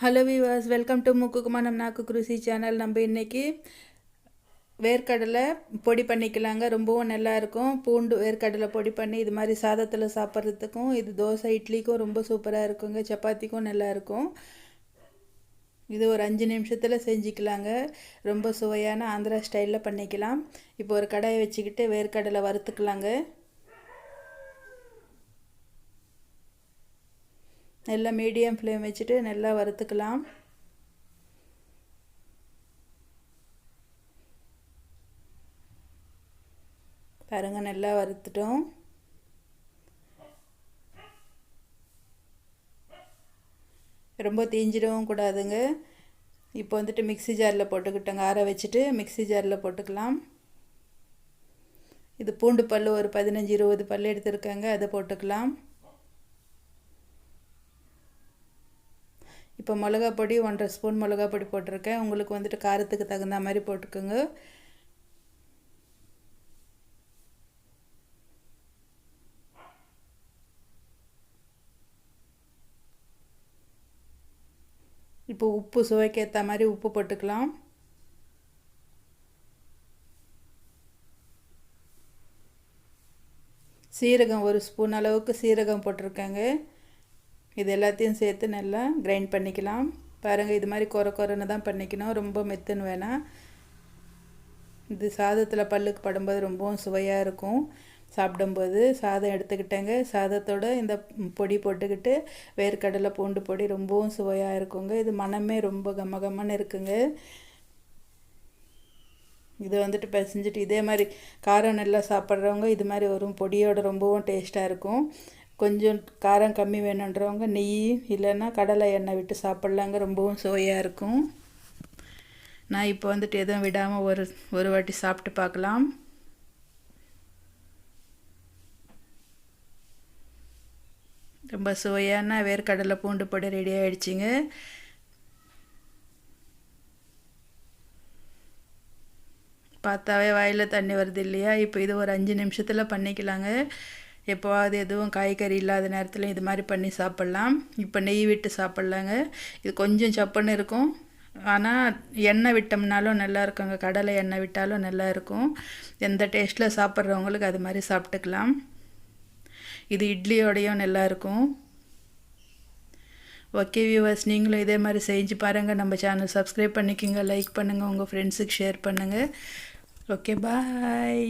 Hello விவாஸ் welcome to முக்குக்குமா நம் நாக்கு குருசி சேனல் நம்ம இன்றைக்கி வேர்க்கடலை பொடி பண்ணிக்கலாங்க. ரொம்பவும் நல்லாயிருக்கும் பூண்டு வேர்க்கடலை பொடி பண்ணி இது மாதிரி சாதத்தில் சாப்பிட்றதுக்கும் இது தோசை இட்லிக்கும் ரொம்ப சூப்பராக இருக்குங்க. சப்பாத்திக்கும் நல்லாயிருக்கும் இது ஒரு அஞ்சு நிமிஷத்தில் செஞ்சுக்கலாங்க. ரொம்ப சுவையான ஆந்திரா ஸ்டைலில் பண்ணிக்கலாம். இப்போ ஒரு கடாயை வச்சுக்கிட்டு வேர்க்கடலை வறுத்துக்கலாங்க. நல்லா மீடியம் ஃப்ளேம் வச்சுட்டு நல்லா வறுத்துக்கலாம். பாருங்கள் நல்லா வறுத்துட்டோம். ரொம்ப தீஞ்சிடவும் கூடாதுங்க. இப்போ வந்துட்டு மிக்சி ஜாரில் போட்டுக்கிட்டோங்க. ஆற வச்சுட்டு மிக்சி ஜாரில் போட்டுக்கலாம். இது பூண்டு பல் ஒரு பதினஞ்சு இருபது பல் எடுத்துருக்காங்க. அதை போட்டுக்கலாம். இப்போ மிளகா பொடி ஒன்றரை ஸ்பூன் மிளகா பொடி போட்டிருக்கேன். உங்களுக்கு வந்துட்டு காரத்துக்கு தகுந்த மாதிரி போட்டுக்கோங்க. இப்போ உப்பு சுவைக்கு ஏற்ற மாதிரி உப்பு போட்டுக்கலாம். சீரகம் ஒரு ஸ்பூன் அளவுக்கு சீரகம் போட்டிருக்கேங்க. இது எல்லாத்தையும் சேர்த்து நல்லா கிரைண்ட் பண்ணிக்கலாம். பாருங்கள் இது மாதிரி குறை குறைன்னு தான் பண்ணிக்கணும். ரொம்ப மெத்துன்னு வேணாம் இது சாதத்தில் பல்லுக்கு படும்போது ரொம்பவும் சுவையாக இருக்கும். சாப்பிடும்போது சாதம் எடுத்துக்கிட்டேங்க. சாதத்தோட இந்த பொடி போட்டுக்கிட்டு வேர்க்கடலை பூண்டு பொடி ரொம்பவும் சுவையாக இருக்குங்க. இது மனமே ரொம்ப கம்ம கம்மன்னு இருக்குங்க. இது வந்துட்டு பிசைஞ்சிட்டு இதே மாதிரி காரம் நல்லா சாப்பிட்றவங்க இது மாதிரி வரும் பொடியோட ரொம்பவும் டேஸ்ட்டாக இருக்கும். கொஞ்சம் காரம் கம்மி வேணுன்றவங்க நெய் இல்லைன்னா கடலை எண்ணெய் விட்டு சாப்பிட்லாங்க. ரொம்பவும் சுவையாக இருக்கும். நான் இப்போ வந்துட்டு எதுவும் விடாமல் ஒரு ஒரு வாட்டி சாப்பிட்டு பார்க்கலாம். ரொம்ப சுவையான வேர்க்கடலை பூண்டு பொடி ரெடி ஆகிடுச்சிங்க பார்த்தாவே வாயில் தண்ணி வருது இல்லையா? இப்போ இது ஒரு அஞ்சு நிமிஷத்தில் பண்ணிக்கலாங்க. எப்போவாது எதுவும் காய்கறி இல்லாத நேரத்தில் இது மாதிரி பண்ணி சாப்பிட்லாம். இப்போ நெய் விட்டு சாப்பிட்லாங்க. இது கொஞ்சம் சப்புன்னு இருக்கும். ஆனால் எண்ணெய் விட்டோம்னாலும் நல்லா இருக்குங்க. கடலை எண்ணெய் விட்டாலும் நல்லா இருக்கும். எந்த டேஸ்ட்டில் சாப்பிட்றவங்களுக்கு அது மாதிரி சாப்பிட்டுக்கலாம். இது இட்லியோடையும் நல்லாயிருக்கும் ஓகே வியூவர்ஸ் நீங்களும் இதே மாதிரி செஞ்சு பாருங்கள் நம்ம சேனல் சப்ஸ்கிரைப் பண்ணிக்கோங்க. லைக் பண்ணுங்கள் உங்கள் ஃப்ரெண்ட்ஸுக்கு ஷேர் பண்ணுங்கள் ஓகே பாய்